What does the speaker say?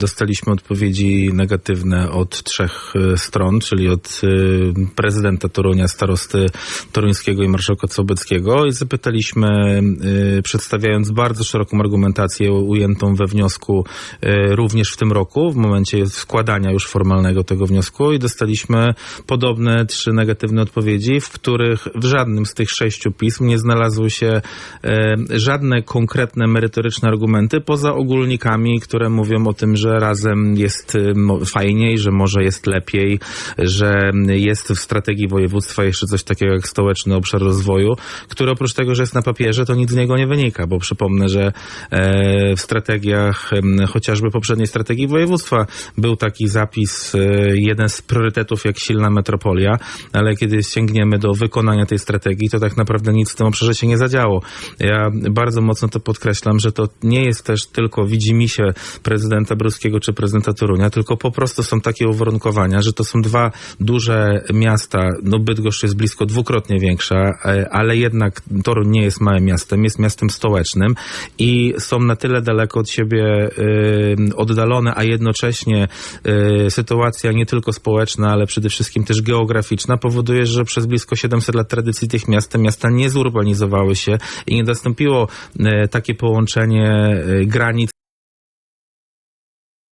Dostaliśmy odpowiedzi negatywne od trzech e, stron, czyli od e, prezydenta Torunia, starosty toruńskiego i marszałka Sobeckiego i zapytaliśmy, e, przedstawiając bardzo szeroką argumentację ujętą we wniosku również w tym roku, w momencie składania już formalnego tego wniosku i dostaliśmy podobne trzy negatywne odpowiedzi, w których w żadnym z tych sześciu pism nie znalazły się żadne konkretne, merytoryczne argumenty, poza ogólnikami, które mówią o tym, że razem jest y, fajniej, że może jest lepiej, że jest w strategii województwa jeszcze coś takiego jak stołeczny obszar rozwoju, który oprócz tego, że jest na papierze, to nic z niego nie wynika, bo przypomnę, że e, w strategiach, chociażby poprzedniej strategii województwa był taki zapis, e, jeden z priorytetów jak silna metropolia, ale kiedy sięgniemy do wykonania tej strategii, to tak naprawdę nic w tym obszarze się nie zadziało. Ja bardzo mocno to podkreślam, że to nie jest też tylko widzimisię prezydenta Bruskiego czy prezydenta Torunia, tylko po prostu są takie uwarunkowania, że to są dwa duże miasta, no Bydgoszcz jest blisko dwukrotnie większa, e, ale jednak Toruń nie jest małym miastem, jest miastem stołecznym i są na tyle daleko od siebie e, oddalone, a jednocześnie e, sytuacja nie tylko społeczna, ale przede wszystkim też geograficzna powoduje, że przez blisko 700 lat tradycji tych miast te miasta nie zurbanizowały się i nie nastąpiło takie połączenie granic